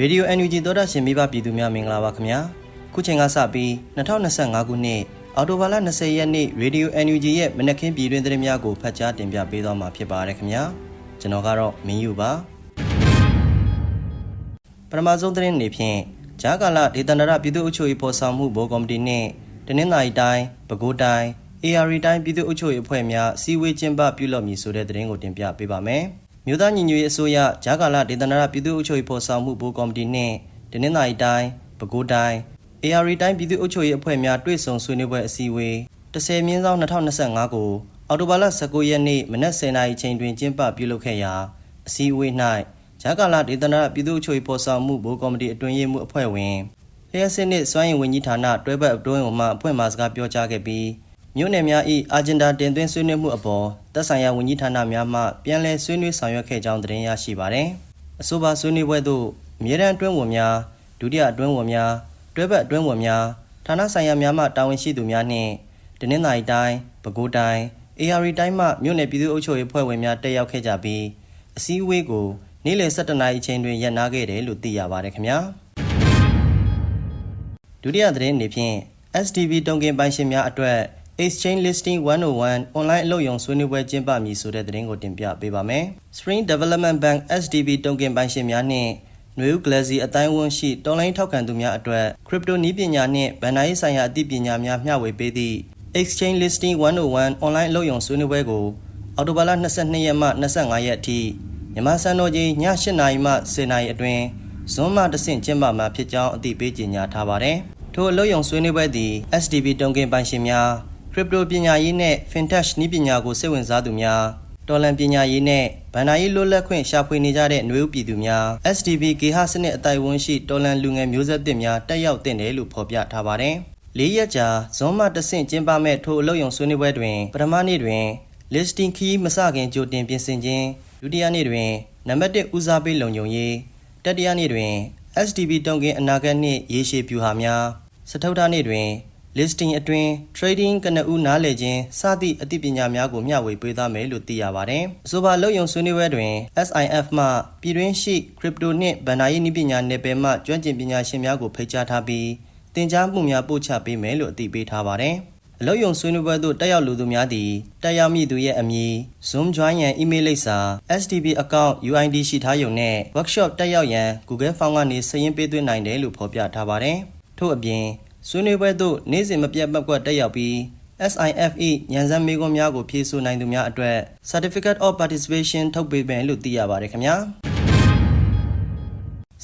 ရေဒီယို NUG သောတာရှင်မိဘပြည်သူများမင်္ဂလာပါခင်ဗျာခုချိန်ကစပြီး2025ခုနှစ်အော်တိုဘာလ20ရက်နေ့ရေဒီယို NUG ရဲ့မနက်ခင်းပြည်တွင်သတင်းများကိုဖတ်ကြားတင်ပြပေးသွားမှာဖြစ်ပါတယ်ခင်ဗျာကျွန်တော်ကတော့မင်းယူပါပထမဆုံးသတင်းအနေဖြင့်ဂျာကာလာဒေသန္တရပြည်သူ့အုပ်ချုပ်ရေးဖော်ဆောင်မှုဘိုးကော်မတီနှင့်တနင်္သာရီတိုင်းပဲခူးတိုင်း AR တိုင်းပြည်သူ့အုပ်ချုပ်ရေးအဖွဲ့များစီဝေးကျင်းပပြုလုပ်မည်ဆိုတဲ့သတင်းကိုတင်ပြပေးပါမယ်။ မြို့သားညီညွတ်ရေးအစိုးရဂျာကာလာဒေသနာရပြည်သူ့အုပ်ချုပ်ရေးဖော်ဆောင်မှုဘိုးကော်မတီနှင့်ဒနင်္သာရီတိုင်းပဲခူးတိုင်း AR တိုင်းပြည်သူ့အုပ်ချုပ်ရေးအဖွဲ့များတွေ့ဆုံဆွေးနွေးပွဲအစည်းအဝေး10မြင်းဆောင်2025ကိုအော်တိုဘာလ19ရက်နေ့မနက်10:00နာရီချိန်တွင်ကျင်းပပြုလုပ်ခဲ့ရာအစည်းအဝေး၌ဂျာကာလာဒေသနာရပြည်သူ့အုပ်ချုပ်ရေးဖော်ဆောင်မှုဘိုးကော်မတီအတွင်းရေးမှူးအဖွဲ့ဝင်လျှက်စစ်နှင့်စွမ်းရည်ဝန်ကြီးဌာနတွဲဘက်အတွင်းဝင်မှအဖွဲ့မှစကားပြောကြားခဲ့ပြီးမြို့နယ်များ၏အာဂျင်ဒါတင်သွင်းဆွေးနွေးမှုအပေါ် သက်ဆိုင်ရာဝန်ကြီးဌာနများမှပြန်လည်ဆွေးနွေးဆောင်ရွက်ခဲ့ကြောင်းသတင်းရရှိပါသည်။အဆိုပါဆွေးနွေးပွဲသို့အမြဲတမ်းအတွင်းဝင်များဒုတိယအတွင်းဝင်များတွဲဘက်အတွင်းဝင်များဌာနဆိုင်ရာများမှတာဝန်ရှိသူများနှင့်ဒနင်္သာရီတိုင်းပဲခူးတိုင်း AR တိုင်းမှမြို့နယ်ပြည်သူ့အုပ်ချုပ်ရေးဖွဲ့ဝင်များတက်ရောက်ခဲ့ကြပြီးအစည်းအဝေးကိုနေ့လယ်7:00နာရီချိန်တွင်ရပ်နားခဲ့တယ်လို့သိရပါတယ်ခင်ဗျာဒုတိယသတင်းအနေဖြင့် SDB တုံကင်ပိုင်ရှင်များအတွက် Exchange Listing 101 online အလုပ်ရုံဆွေးနွေးပွဲကျင်းပမည်ဆိုတဲ့သတင်းကိုတင်ပြပေးပါမယ်။ Spring Development Bank SDB တုံကင်ပိုင်ရှင်များနှင့် New Glassy အတိုင်းအဝန်ရှိတော်လိုင်းထောက်ခံသူများအတွက် Crypto နည်းပညာနှင့်ဗန်နာရေးဆိုင်ရာအသိပညာများမျှဝေပေးသည့် Exchange Listing 101 online အလုပ်ရုံဆွေးနွေးပွဲကိုအောက်တိုဘာလ22ရက်မှ25ရက်အထိမြန်မာစံတော်ချိန်ည8:00နာရီမှ10:00နာရီအတွင်းဇွန်မှတဆင့်ကျင်းပမှာဖြစ်ကြောင်းအသိပေးကြေညာထားပါတယ်။ထိုအလုပ်ရုံဆွေးနွေးပွဲသည် SDB တုံကင်ပိုင်ရှင်များ crypto ပညာရေးနဲ့ fintech နည်းပညာကိုစိတ်ဝင်စားသူများတော်လန်ပညာရေးနဲ့ဗန္ဒာရေးလွတ်လပ်ခွင့်ရှာဖွေနေကြတဲ့ຫນွေဦးပြည်သူများ SDB ကေဟစနစ်အတိုင်းဝန်းရှိတော်လန်လူငယ်မျိုးဆက်သစ်များတက်ရောက်တင်တယ်လို့ဖော်ပြထားပါတယ်။လေးရက်ကြာဇွန်မှတဆင့်ကျင်းပမဲ့ထိုအလုပ်ရုံဆွေးနွေးပွဲတွင်ပထမနေ့တွင် listing key မစခင်ကြိုတင်ပြင်ဆင်ခြင်းဒုတိယနေ့တွင်နံပါတ်1ဦးစားပေးလုံခြုံရေးတတိယနေ့တွင် SDB တုံးကင်အနာဂတ်နှင့်ရေရှည်ပြူဟာများစတုထနေ့တွင် listing အတွင်း trading ကနဦးနားလည်ခြင်းစသည့်အသိပညာများကိုမျှဝေပေးသွားမယ်လို့သိရပါတယ်။အဆိုပါလုံယုံဆွေးနွေးပွဲတွင် SIF မှပြည်တွင်းရှိ crypto နှင့်ဗန်နာရေးနည်းပညာနယ်ပယ်မှကျွမ်းကျင်ပညာရှင်များကိုဖိတ်ကြားထားပြီးသင်ကြားမှုများပို့ချပေးမယ်လို့အသိပေးထားပါတယ်။အလုပ်ယုံဆွေးနွေးပွဲသို့တက်ရောက်လူသူများသည်တက်ရောက်မည့်သူရဲ့အမည် Zoom join ရန် email လိပ်စာ STB account UID ရှိထားရုံနဲ့ workshop တက်ရောက်ရန် Google Form ကနေစာရင်းပေးသွင်းနိုင်တယ်လို့ဖော်ပြထားပါတယ်။ထို့အပြင် ဆွေးနွေးပွဲသို့နေ့စဉ်မပြတ်မကွက်တက်ရောက်ပြီး SIFE ညံစမ်းမေးခွန်းများကိုဖြေဆိုနိုင်သူများအတွက် Certificate of Participation ထုတ်ပေးမယ်လို့သိရပါတယ်ခင်ဗျာ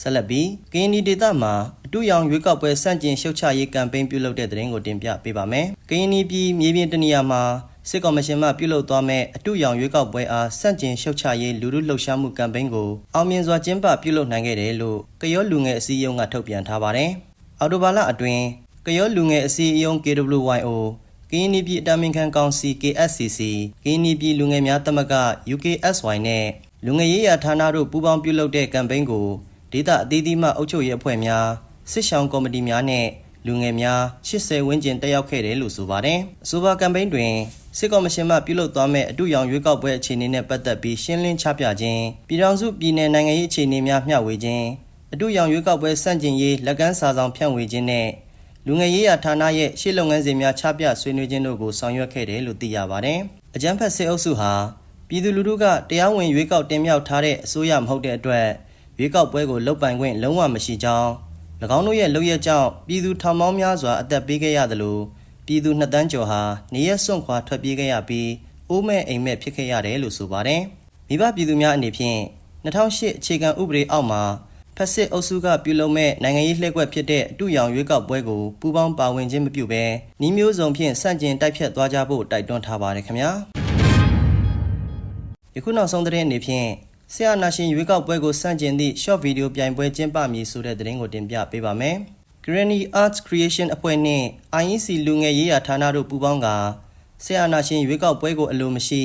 ဆက်လက်ပြီးကရင်ဒီဒေတာမှာအတူရောင်ရွေးကောက်ပွဲစန့်ကျင်ရှုတ်ချရေးကမ်ပိန်းပြုလုပ်တဲ့တဲ့ရင်ကိုတင်ပြပေးပါမယ်။ကရင်ဒီပြည်မြေပြင်တနေရာမှာစစ်ကော်မရှင်မှပြုလုပ်သွားမဲ့အတူရောင်ရွေးကောက်ပွဲအားစန့်ကျင်ရှုတ်ချရေးလူလူလှုပ်ရှားမှုကမ်ပိန်းကိုအောင်မြင်စွာကျင်းပပြုလုပ်နိုင်ခဲ့တယ်လို့ကရောလူငယ်အစည်းအရုံးကထုတ်ပြန်ထားပါတယ်။အော်တိုဘာလအတွင်း ကရောလူငယ်အစည်းအရုံး KWYO ကင်းနီပြည်အတမင်ခံကောင်စီ KSCC ကင်းနီပြည်လူငယ်များသမဂ္ဂ UKSY နဲ့လူငယ်ရေးရာဌာနတို့ပူးပေါင်းပြုလုပ်တဲ့ကမ်ပိန်းကိုဒေသအသီးသီးမှအုပ်ချုပ်ရေးအဖွဲ့များစစ်ဆောင်ကော်မတီများနဲ့လူငယ်များ80ဝန်းကျင်တက်ရောက်ခဲ့တယ်လို့ဆိုပါတယ်။အဆိုပါကမ်ပိန်းတွင်စစ်ကော်မရှင်မှပြုလုပ်သွားမဲ့အတူရောင်ရွေးကောက်ပွဲအခြေအနေနဲ့ပတ်သက်ပြီးရှင်းလင်းချပြခြင်းပြည်ထောင်စုပြည်내နိုင်ငံရေးအခြေအနေများမျှဝေခြင်းအတူရောင်ရွေးကောက်ပွဲစန့်ကျင်ရေးလက်ကမ်းစာဆောင်ဖြန့်ဝေခြင်းနဲ့ လူငယ်ရေးရာဌာနရဲ့ရှေ့လုပ်ငန်းစဉ်များချပြဆွေးနွေးခြင်းတို့ကိုဆောင်ရွက်ခဲ့တယ်လို့သိရပါတယ်။အကြမ်းဖက်စစ်အုပ်စုဟာပြည်သူလူထုကတရားဝင်ရွေးကောက်တင်မြှောက်ထားတဲ့အစိုးရမဟုတ်တဲ့အတွက်ရွေးကောက်ပွဲကိုလုတ်ပိုင်ခွင့်လုံးဝမရှိကြောင်း၎င်းတို့ရဲ့လုပ်ရကြောင့်ပြည်သူထောင်ပေါင်းများစွာအသက်ပေးခဲ့ရသလိုပြည်သူနှစ်တန်းကျော်ဟာနေရစွန့်ခွာထွက်ပြေးခဲ့ရပြီးအိုးမဲ့အိမ်မဲ့ဖြစ်ခဲ့ရတယ်လို့ဆိုပါတယ်။မိဘပြည်သူများအနေဖြင့်2008အခြေခံဥပဒေအောက်မှာ ဖက်စစ်အုပ်စုကပြုလုပ်မဲ့နိုင်ငံရေးလှည့်ကွက်ဖြစ်တဲ့အတူရောင်ရွေးကောက်ပွဲကိုပူးပေါင်းပါဝင်ခြင်းမပြုဘဲနှီးမျိုးစုံဖြင့်စန့်ကျင်တိုက်ဖြတ်သွားကြဖို့တိုက်တွန်းထားပါတယ်ခင်ဗျာယခုနောက်ဆုံးသတင်းအနေဖြင့်ဆရာနာရှင်ရွေးကောက်ပွဲကိုစန့်ကျင်သည့် short video ပြိုင်ပွဲကျင်းပမည်ဆိုတဲ့သတင်းကိုတင်ပြပေးပါမယ် Granny Arts Creation အဖွဲ့နှင့် IEC လူငယ်ရေးရာဌာနတို့ပူးပေါင်းကဆရာနာရှင်ရွေးကောက်ပွဲကိုအလိုမရှိ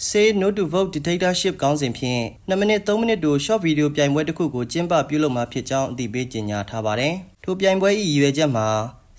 Say No to Vote Dictatorship ကောင်းစဉ်ဖြင့်2မိနစ်3မိနစ်တို short video ပြိုင်ပွဲတစ်ခုကိုကျင်းပပြုလုပ်မှာဖြစ်ကြောင်းအသိပေးကြေညာထားပါတယ်။ထိုပြိုင်ပွဲ၏ရည်ရွယ်ချက်မှာ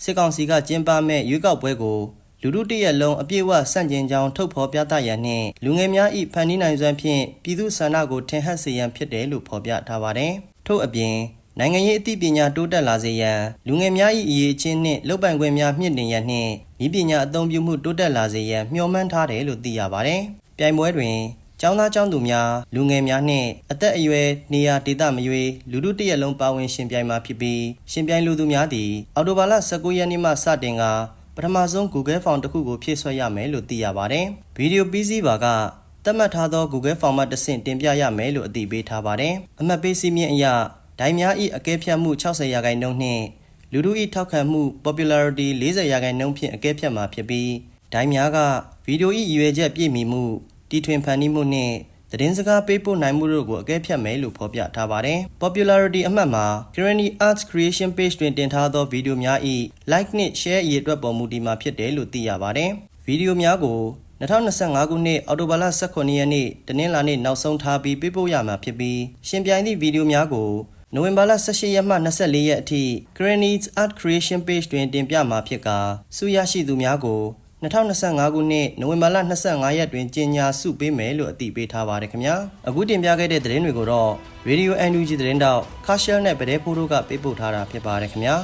စစ်ကောင်စီကကျင်းပမဲ့ရွေးကောက်ပွဲကိုလူထုတရက်လုံးအပြည့်အဝစန့်ကျင်ကြောင်းထုတ်ဖော်ပြသရန်နှင့်လူငယ်များ၏ဖန်တီးနိုင်စွမ်းဖြင့်ပြည်သူဆန္ဒကိုထင်ဟပ်စေရန်ဖြစ်တယ်လို့ဖော်ပြထားပါတယ်။ထို့အပြင်နိုင်ငံရေးအသိပညာတိုးတက်လာစေရန်လူငယ်များ၏အရေးအချင်းနှင့်လုပ်ပိုင်ခွင့်များမြင့်တင်ရန်နှင့်ဤပညာအသုံးပြုမှုတိုးတက်လာစေရန်မျှော်မှန်းထားတယ်လို့သိရပါတယ်။ ပြိုင်ပွဲတွင်ကျောင်းသားကျောင်းသူများလူငယ်များနှင့်အသက်အရွယ်နေရာဒေသမရွေးလူထုတရက်လုံးပါဝင်ရှင်ပြိုင်မှာဖြစ်ပြီးရှင်ပြိုင်လူသူများသည်အော်တိုဘာလ19ရက်နေ့မှစတင်ကပထမဆုံး Google Form တစ်ခုကိုဖြည့်ဆွဲရမယ်လို့သိရပါတယ်။ဗီဒီယိုပြီးစီးပါကသတ်မှတ်ထားသော Google Form မှတစ်ဆင့်တင်ပြရမယ်လို့အသိပေးထားပါတယ်။အမှတ်ပေးစီးမြင့်အရဒိုင်များ၏အကဲဖြတ်မှု60ရာခိုင်နှုန်းနှင့်လူထု၏ထောက်ခံမှု popularity 40ရာခိုင်နှုန်းဖြင့်အကဲဖြတ်မှာဖြစ်ပြီးဒိုင်များကဗီဒီယို၏ရည်ရွယ်ချက်ပြည့်မီမှု တီထွင်ဖန်တီးမှုနှင့်သတင်းစကားပေးပို့နိုင်မှုတို့ကိုအကဲဖြတ်မယ်လို့ဖော်ပြထားပါတယ်။ popularity အမှတ်မှာ Currently Arts Creation Page တွင်တင်ထားသောဗီဒီယိုများ၏ like နှင့် share အရေအတွက်ပေါ်မူတည်မှာဖြစ်တယ်လို့သိရပါတယ်။ဗီဒီယိုများကို2025ခုနှစ်အောက်တိုဘာလ18ရက်နေ့တနင်္လာနေ့နောက်ဆုံးထားပြီးပေးပို့ရမှာဖြစ်ပြီးရှင်ပြိုင်သည့်ဗီဒီယိုများကိုနိုဝင်ဘာလ18ရက်မှ24ရက်အထိ Crane's Art Creation Page တွင်တင်ပြမှာဖြစ်ကာဆုရရှိသူများကို 2025ခုနှစ်နိုဝင်ဘာလ25ရက်တွင်ကြေညာဆုပေးမယ်လို့အသိပေးထားပါတယ်ခင်ဗျာအခုတင်ပြခဲ့တဲ့သတင်းတွေကိုတော့ Radio NUG သတင်းတောက် Cashel နဲ့ဗဒဲဖိုးတို့ကပေးပို့ထားတာဖြစ်ပါတယ်ခင်ဗျာ